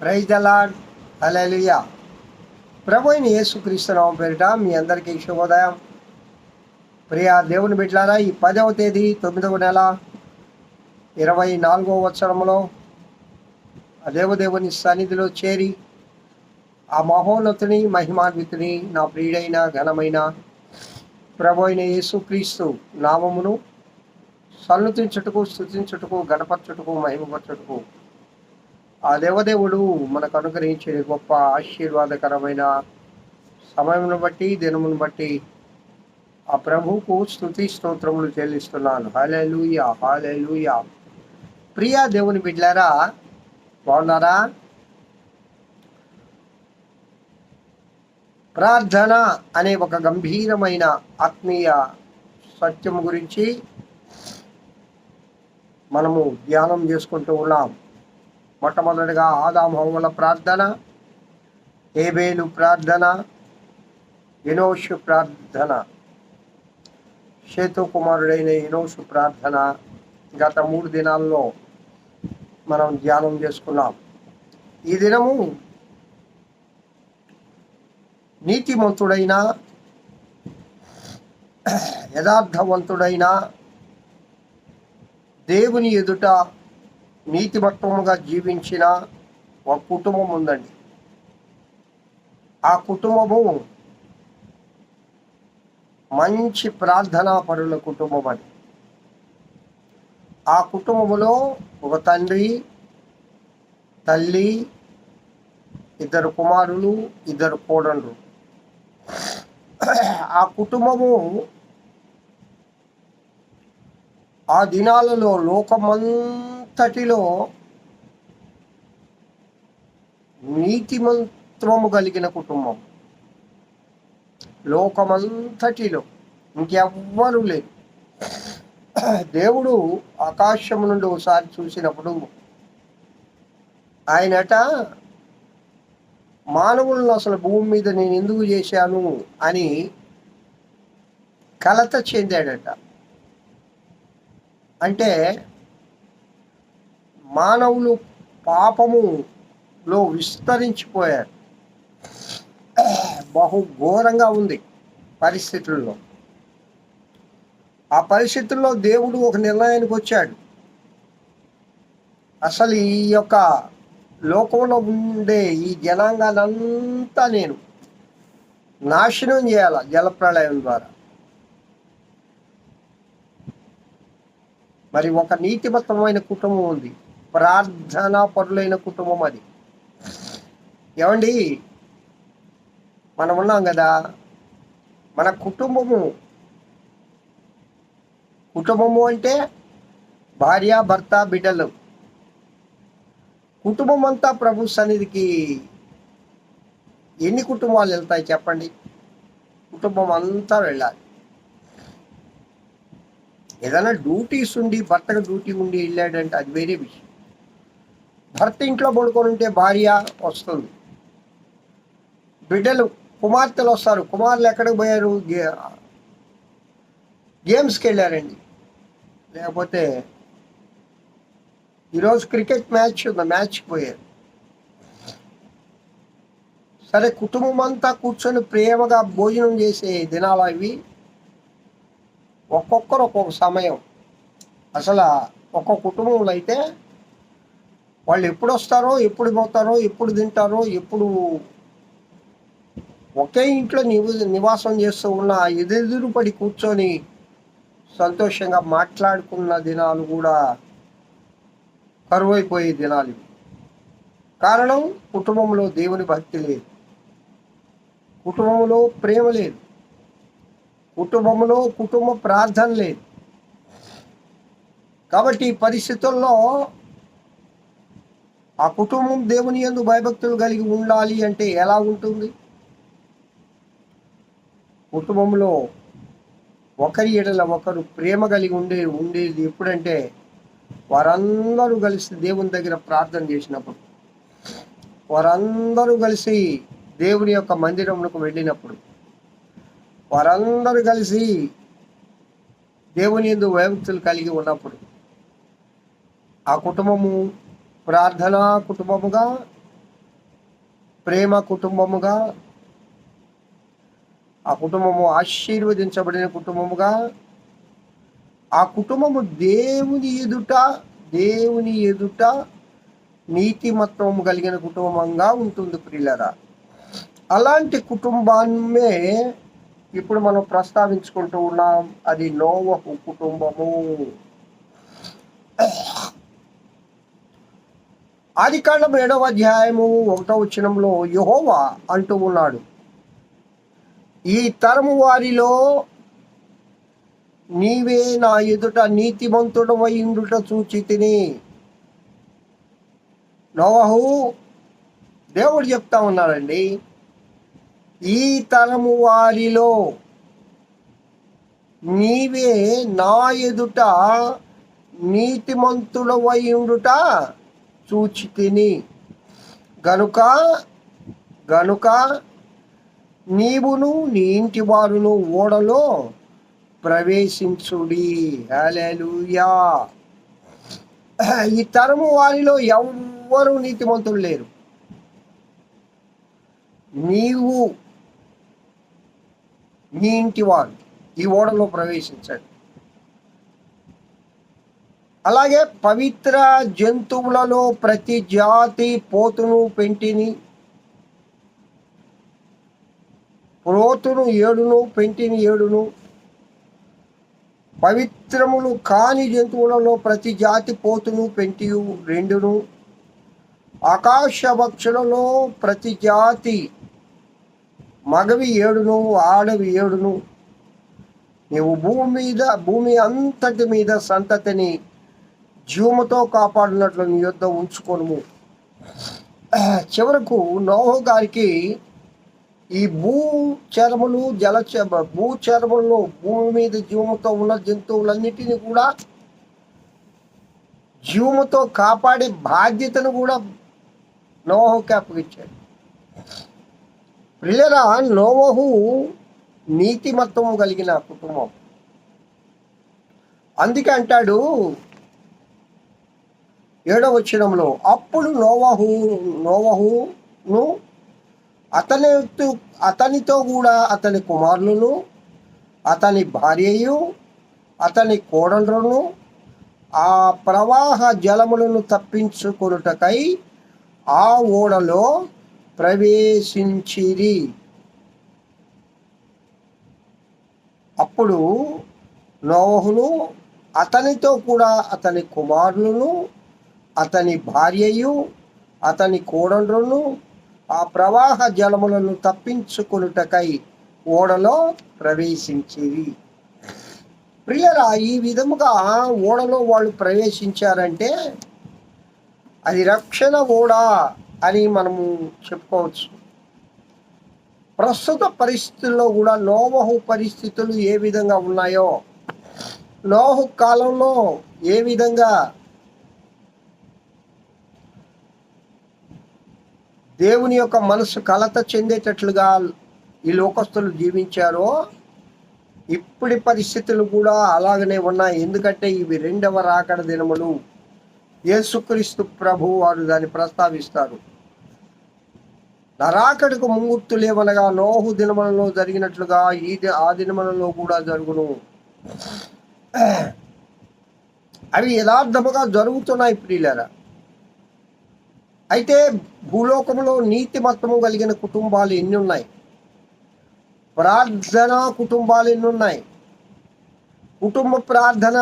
Praise the Lord hallelujah ప్రభు అయిన యేసుక్రీస్తునామం పేరిట మీ అందరికీ శుభోదయం. ప్రియ దేవుని బిడ్డారా ఈ పదవ తేదీ తొమ్మిదవ నెల ఇరవై నాలుగవ సంవత్సరంలో ఆ దేవదేవుని సన్నిధిలో చేరి ఆ మహోన్నతుని మహిమాన్వితుని నా ప్రియుడైన ఘనమైన ప్రభు అయిన యేసుక్రీస్తు నామమును సన్నుతించుటకు స్థుతించుటకు గణపరచుటకు మహిమపరచుటకు ఆ దేవదేవుడు మనకు అనుగ్రహించే గొప్ప ఆశీర్వాదకరమైన సమయమును బట్టి దినమును బట్టి ఆ ప్రభువుకు స్థుతి స్తోత్రములు చెల్లిస్తున్నాను. హాలేలుయా హాలేలుయా ప్రియా దేవుని బిడ్లారా బాగున్నారా? ప్రార్థన అనే ఒక గంభీరమైన ఆత్మీయ సత్యం గురించి మనము ధ్యానం చేసుకుంటూ ఉన్నాం. మొట్టమొదటిగా ఆదాం హోముల ప్రార్థన ఏబేలు ప్రార్థన ఇనోషు ప్రార్థన షేతు కుమారుడైన ఎనోషు ప్రార్థన గత మూడు దినాల్లో మనం ధ్యానం చేసుకున్నాం. ఈ దినము నీతిమంతుడైన యథార్థవంతుడైన దేవుని ఎదుట నీతిమత్వముగా జీవించిన ఒక కుటుంబం ఉందండి. ఆ కుటుంబము మంచి ప్రార్థనా పరుల కుటుంబం అని ఆ కుటుంబంలో ఒక తండ్రి తల్లి ఇద్దరు కుమారులు ఇద్దరు కోడళ్ళు. ఆ కుటుంబము ఆ దినాలలో అంతటిలో నీతిమంత్వము కలిగిన కుటుంబం. లోకమంతటిలో ఇంకెవ్వరూ లేరు. దేవుడు ఆకాశం నుండి ఒకసారి చూసినప్పుడు ఆయనట మానవులను అసలు భూమి మీద నేను ఎందుకు చేశాను? అని కలత చెందాడట. అంటే మానవులు పాపములో విస్తరించిపోయారు. బహు ఘోరంగా ఉంది పరిస్థితుల్లో. ఆ పరిస్థితుల్లో దేవుడు ఒక నిర్ణయానికి వచ్చాడు. అసలు ఈ యొక్క లోకంలో ఉండే ఈ జనాంగాలంతా నేను నాశనం చేయాల జలప్రళయం ద్వారా? మరి ఒక నీతిమత్తమైన కుటుంబం ఉంది. ప్రార్థనా పరులైన కుటుంబం అది. ఏమండి? మనం ఉన్నాం కదా? మన కుటుంబము. కుటుంబము అంటే భార్య భర్త బిడ్డలు. కుటుంబం అంతా ప్రభు సన్నిధికి ఎన్ని కుటుంబాలు వెళ్తాయి చెప్పండి? కుటుంబం అంతా వెళ్ళాలి. ఏదైనా డ్యూటీస్ ఉండి భర్తకు డ్యూటీ ఉండి వెళ్ళాడంటే అది వేరే విషయం. భర్త ఇంట్లో పడుకొని ఉంటే భార్య వస్తుంది. బిడ్డలు కుమార్తెలు వస్తారు. కుమారులు ఎక్కడికి పోయారు? గే- గేమ్స్కి వెళ్ళారండి. లేకపోతే ఈరోజు క్రికెట్ మ్యాచ్ ఉంది మ్యాచ్కి పోయారు. సరే కుటుంబం అంతా కూర్చొని ప్రేమగా భోజనం చేసే దినాలు అవి. ఒక్కొక్కరు ఒక్కొక్క సమయం. అసలు ఒక్కొక్క కుటుంబంలో అయితే వాళ్ళు ఎప్పుడు వస్తారో ఎప్పుడు పోతారో ఎప్పుడు తింటారో ఎప్పుడు ఒకే ఇంట్లో నివ నివాసం చేస్తూ ఉన్న ఎదురు పడి కూర్చొని సంతోషంగా మాట్లాడుకున్న దినాలు కూడా కరువైపోయే దినాలు కారణం కుటుంబంలో దేవుని భక్తి లేదు. కుటుంబంలో ప్రేమ లేదు. కుటుంబంలో కుటుంబ ప్రార్థన లేదు. కాబట్టి ఈ పరిస్థితుల్లో ఆ కుటుంబం దేవుని యందు భయభక్తులు కలిగి ఉండాలి అంటే ఎలా ఉంటుంది? కుటుంబంలో ఒకరి ఎడల ఒకరు ప్రేమ కలిగి ఉండే ఉండేది ఎప్పుడంటే వారందరూ కలిసి దేవుని దగ్గర ప్రార్థన చేసినప్పుడు వారందరూ కలిసి దేవుని యొక్క మందిరంలోకి వెళ్ళినప్పుడు వారందరూ కలిసి దేవుని ఎందు వైభక్తులు కలిగి ఉన్నప్పుడు ఆ కుటుంబము ప్రార్థనా కుటుంబముగా ప్రేమ కుటుంబముగా ఆ కుటుంబము ఆశీర్వదించబడిన కుటుంబముగా ఆ కుటుంబము దేవుని ఎదుట దేవుని ఎదుట నీతిమత్వము కలిగిన కుటుంబంగా ఉంటుంది ప్రియులరా. అలాంటి కుటుంబాన్నే ఇప్పుడు మనం ప్రస్తావించుకుంటూ ఉన్నాం. అది నోవహు కుటుంబము. ఆది కాండం ఏడవ అధ్యాయము ఒకటో వచనంలో యహోవా అంటూ ఉన్నాడు. ఈ తరము వారిలో నీవే నా ఎదుట నీతిమంతుడవై ఉండుట చూచి తిని. నోవహు దేవుడు చెప్తా ఉన్నాడండి ఈ తరము వారిలో నీవే నా ఎదుట నీతిమంతుడవై ఉండుట సూచితిని. గనుక గనుక నీవును నీ ఇంటి వారును ఓడలో ప్రవేశించుడి. హల్లెలూయా. ఈ తరము వారిలో ఎవ్వరూ నీతిమంతులు లేరు. నీవు నీ ఇంటి వారు ఈ ఓడలో ప్రవేశించండి. అలాగే పవిత్ర జంతువులలో ప్రతి జాతి పోతును పెంటిని ప్రోతును ఏడును పెంటిని ఏడును. పవిత్రములు కాని జంతువులలో ప్రతి జాతి పోతును పెంటియు రెండును. ఆకాశ భక్షులలో ప్రతి జాతి మగవి ఏడును ఆడవి ఏడును. నీవు భూమి మీద భూమి అంతటి మీద సంతతిని జీవముతో కాపాడినట్లు నీ యొద్ద ఉంచుకోను చివరకు నోహ గారికి ఈ భూ చర్మలు జల భూ చర్మలు భూమి మీద జీవముతో ఉన్న జంతువులన్నిటిని కూడా జీవముతో కాపాడే బాధ్యతను కూడా నోహుకి అప్పగించాడు. ప్రియరా నోవహు నీతిమత్వము కలిగిన కుటుంబం. అందుకే అంటాడు ఏడవ వచనంలో అప్పుడు నోవహు నోవహును అతని అతనితో కూడా అతని కుమారులను అతని భార్యయు అతని కోడలను ఆ ప్రవాహ జలములను తప్పించుకొనుటకై ఆ ఓడలో ప్రవేశించిరి. అప్పుడు నోహును అతనితో కూడా అతని కుమారులను అతని భార్యయు అతని కోడండ్రును ఆ ప్రవాహ జలములను తప్పించుకొనుటకై ఓడలో ప్రవేశించేవి ప్రియరా ఈ విధముగా ఓడలో వాళ్ళు ప్రవేశించారంటే అది రక్షణ ఓడ అని మనము చెప్పుకోవచ్చు. ప్రస్తుత పరిస్థితుల్లో కూడా నోవహు పరిస్థితులు ఏ విధంగా ఉన్నాయో నోహు కాలంలో ఏ విధంగా దేవుని యొక్క మనసు కలత చెందేటట్లుగా ఈ లోకస్తులు జీవించారో ఇప్పటి పరిస్థితులు కూడా అలాగనే ఉన్నాయి. ఎందుకంటే ఇవి రెండవ రాకడ దినములు. యేసుక్రీస్తు ప్రభు వారు దాన్ని ప్రస్తావిస్తారు. నరాకడకు ముంగుర్తులేమనగా నోహు దినములలో జరిగినట్లుగా ఈ ఆ దినములలో కూడా జరుగును. అవి యథార్థముగా జరుగుతున్నాయి ప్రియులరా. అయితే భూలోకంలో నీతి మతము కలిగిన కుటుంబాలు ఎన్ని ఉన్నాయి ప్రార్థన కుటుంబాలు ఎన్ని ఉన్నాయి కుటుంబ ప్రార్థన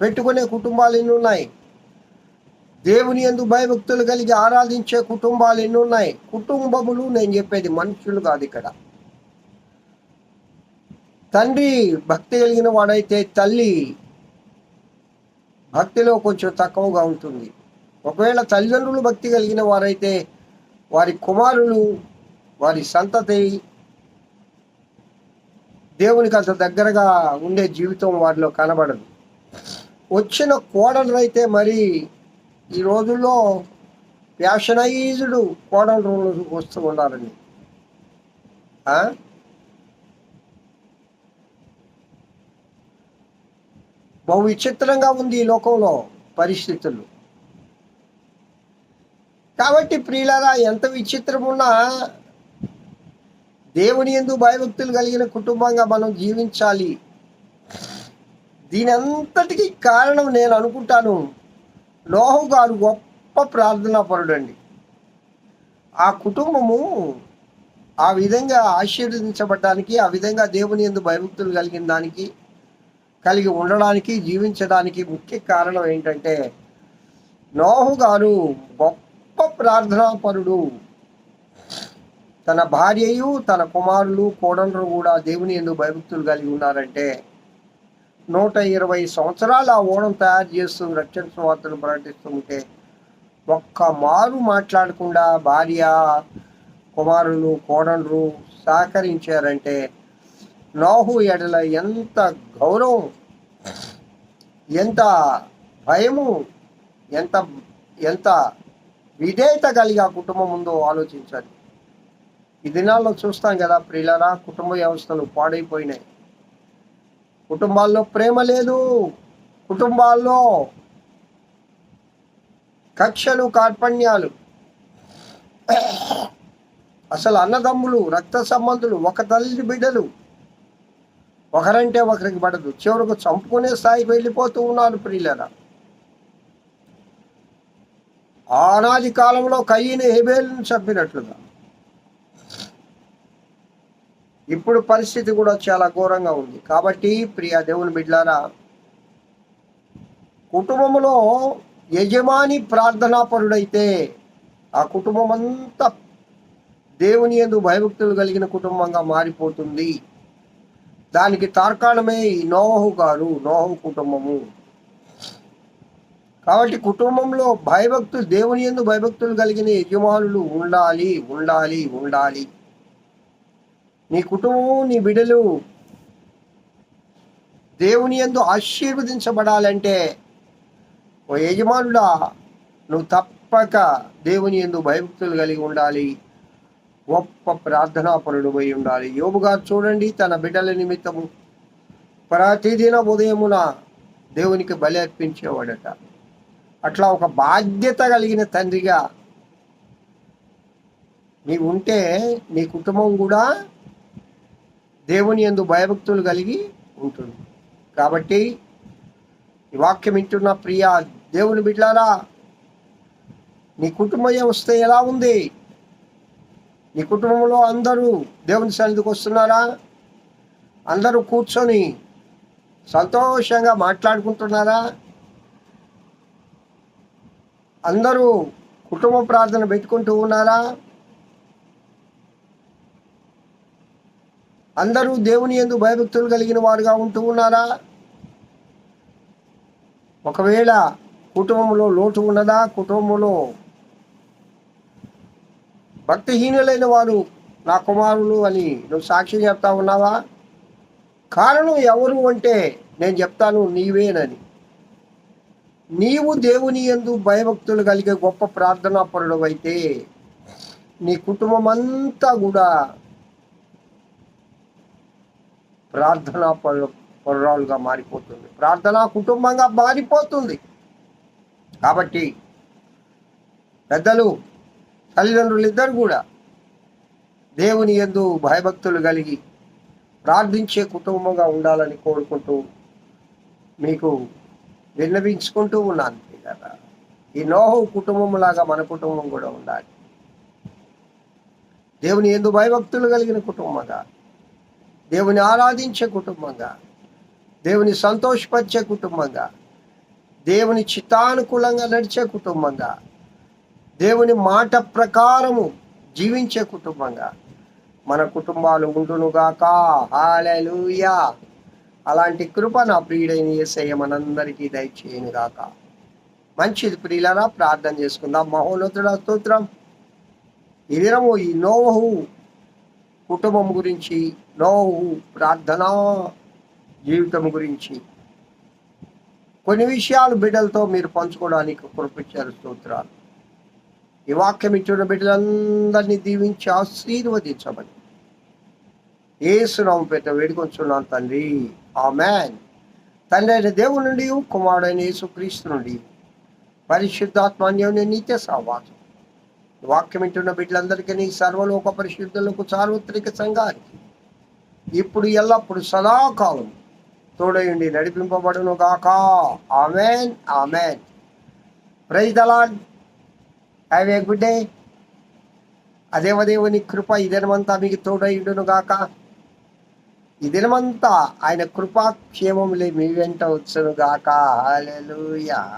పెట్టుకునే కుటుంబాలు ఎన్ని ఉన్నాయి దేవుని ఎందు భయభక్తులు కలిగి ఆరాధించే కుటుంబాలు ఎన్ని ఉన్నాయి కుటుంబములు నేను చెప్పేది మనుషులు కాదు ఇక్కడ. తండ్రి భక్తి కలిగిన వాడైతే తల్లి భక్తిలో కొంచెం తక్కువగా ఉంటుంది. ఒకవేళ తల్లిదండ్రులు భక్తి కలిగిన వారైతే వారి కుమారులు వారి సంతతి దేవునికి అంత దగ్గరగా ఉండే జీవితం వారిలో కనబడదు. వచ్చిన కోడలు అయితే మరి ఈ రోజుల్లో ఫ్యాషనైజ్డ్ కోడలు వస్తూ ఉండాలని బహు విచిత్రంగా ఉంది ఈ లోకంలో పరిస్థితులు. కాబట్టి ప్రియులరా ఎంత విచిత్రమున్నా దేవుని ఎందు భయభక్తులు కలిగిన కుటుంబంగా మనం జీవించాలి. దీని అంతటికి కారణం నేను అనుకుంటాను. నోహు గారు గొప్ప ప్రార్థనా పరుడండి. ఆ కుటుంబము ఆ విధంగా ఆశీర్వదించబడడానికి ఆ విధంగా దేవుని ఎందు భయభక్తులు కలిగిన దానికి కలిగి ఉండడానికి జీవించడానికి ముఖ్య కారణం ఏంటంటే నోహు గారు గొప్ప ప్రార్థనాపరుడు. తన భార్యయు తన కుమారులు కోడలు కూడా దేవుని ఎందు భయభక్తులు కలిగి ఉన్నారంటే నూట ఇరవై సంవత్సరాలు ఆ ఓడం తయారు చేస్తూ రక్షణ వార్తలు ప్రకటిస్తుంటే ఒక్క మారు మాట్లాడకుండా భార్య కుమారులు కోడలు సహకరించారంటే నోహు ఎడల ఎంత గౌరవం ఎంత భయము ఎంత ఎంత విధేయత కలిగి ఆ కుటుంబం ముందు ఆలోచించాలి. ఈ దినాల్లో చూస్తాం కదా ప్రియులరా కుటుంబ వ్యవస్థలు పాడైపోయినాయి. కుటుంబాల్లో ప్రేమ లేదు. కుటుంబాల్లో కక్షలు కార్పణ్యాలు. అసలు అన్నదమ్ములు రక్త సంబంధులు ఒక తల్లి బిడ్డలు ఒకరంటే ఒకరికి పడదు. చివరకు చంపుకునే స్థాయికి వెళ్ళిపోతూ ఉన్నారు ప్రియులరా. ఆనాది కాలంలో కయ్యని హెబేలను చంపినట్లుగా. ఇప్పుడు పరిస్థితి కూడా చాలా ఘోరంగా ఉంది. కాబట్టి ప్రియ దేవుని బిడ్లారా కుటుంబంలో యజమాని ప్రార్థనాపరుడైతే ఆ కుటుంబం అంతా దేవుని ఎందు భయభక్తులు కలిగిన కుటుంబంగా మారిపోతుంది. దానికి తార్కాణమే ఈ నోహు గారు నోహు కుటుంబము. కాబట్టి కుటుంబంలో భయభక్తులు దేవుని ఎందు భయభక్తులు కలిగిన యజమానులు ఉండాలి ఉండాలి ఉండాలి. నీ కుటుంబము నీ బిడ్డలు దేవుని ఎందు ఆశీర్వదించబడాలంటే ఓ యజమానుడా నువ్వు తప్పక దేవుని ఎందు భయభక్తులు కలిగి ఉండాలి. గొప్ప ప్రార్థనాపరుడు పోయి ఉండాలి. యోబు గారు చూడండి తన బిడ్డల నిమిత్తము. ప్రతిదిన ఉదయమున దేవునికి బలి అర్పించేవాడట. అట్లా ఒక బాధ్యత కలిగిన తండ్రిగా నీవు ఉంటే నీ కుటుంబం కూడా దేవుని ఎందు భయభక్తులు కలిగి ఉంటుంది. కాబట్టి ఈ వాక్యం వింటున్న ప్రియ దేవుని బిడ్డారా నీ కుటుంబం వస్తే ఎలా ఉంది? నీ కుటుంబంలో అందరూ దేవుని సన్నిధికి వస్తున్నారా? అందరూ కూర్చొని సంతోషంగా మాట్లాడుకుంటున్నారా? అందరూ కుటుంబ ప్రార్థన పెట్టుకుంటూ ఉన్నారా? అందరూ దేవుని ఎందు భయభక్తులు కలిగిన వారుగా ఉంటూ ఉన్నారా? ఒకవేళ కుటుంబంలో లోటు ఉన్నదా? కుటుంబంలో భక్తిహీనులైన వారు నా కుమారులు అని నువ్వు సాక్షి చెప్తా ఉన్నావా? కారణం ఎవరు అంటే నేను చెప్తాను నీవేనని. నీవు దేవుని ఎందు భయభక్తులు కలిగే గొప్ప ప్రార్థనా పరుడు అయితే నీ కుటుంబం అంతా కూడా ప్రార్థనా పరు పరురాలుగా మారిపోతుంది. ప్రార్థనా కుటుంబంగా మారిపోతుంది. కాబట్టి పెద్దలు తల్లిదండ్రులు ఇద్దరు కూడా దేవుని ఎందు భయభక్తులు కలిగి ప్రార్థించే కుటుంబంగా ఉండాలని కోరుకుంటూ మీకు విన్నవించుకుంటూ ఉన్నాను కదా. ఈ నోహు కుటుంబం లాగా మన కుటుంబం కూడా ఉండాలి. దేవుని ఎందు భయభక్తులు కలిగిన కుటుంబంగా దేవుని ఆరాధించే కుటుంబంగా దేవుని సంతోషపరిచే కుటుంబంగా దేవుని చిత్తానుకూలంగా నడిచే కుటుంబంగా దేవుని మాట ప్రకారము జీవించే కుటుంబంగా మన కుటుంబాలు ఉండునుగాక. హాలూయా అలాంటి కృప నా ప్రియుడైన ఏసయ్య మనందరికీ దయచేయనుగాక మంచిది ప్రియులరా ప్రార్థన చేసుకుందాం. మహోన్నతుడ స్తోత్రం. ఈ దినము ఈ నోహు కుటుంబం గురించి నోహు ప్రార్థనా జీవితం గురించి కొన్ని విషయాలు బిడ్డలతో మీరు పంచుకోవడానికి కృపించారు స్తోత్రాలు. ఈ వాక్యం ఇచ్చిన బిడ్డలందరినీ దీవించి ఆశీర్వదించమని. ఏసునామ పెట్ట వేడుకొంచున్నాను తండ్రి. ఆమెన్. తండ్రి అయిన దేవుడి నుండి కుమారుడైన యేసుక్రీస్తు నుండి పరిశుద్ధాత్మాన్యమైన నిత్య సహవాసం వాక్యం వింటున్న బిడ్డలందరికీ సర్వలోక పరిశుద్ధులకు సార్వత్రిక సంఘానికి ఇప్పుడు ఎల్లప్పుడు సదాకాలం తోడయుండి నడిపింపబడును గాక amen amen. Praise the Lord have a good day అదేవదేవుని కృప ఇదేనమంతా మీకు తోడయుండును గాక ఈ దినమంతా ఆయన కృపాక్షేమములే మీ వెంట వచ్చును గాక హల్లెలూయా.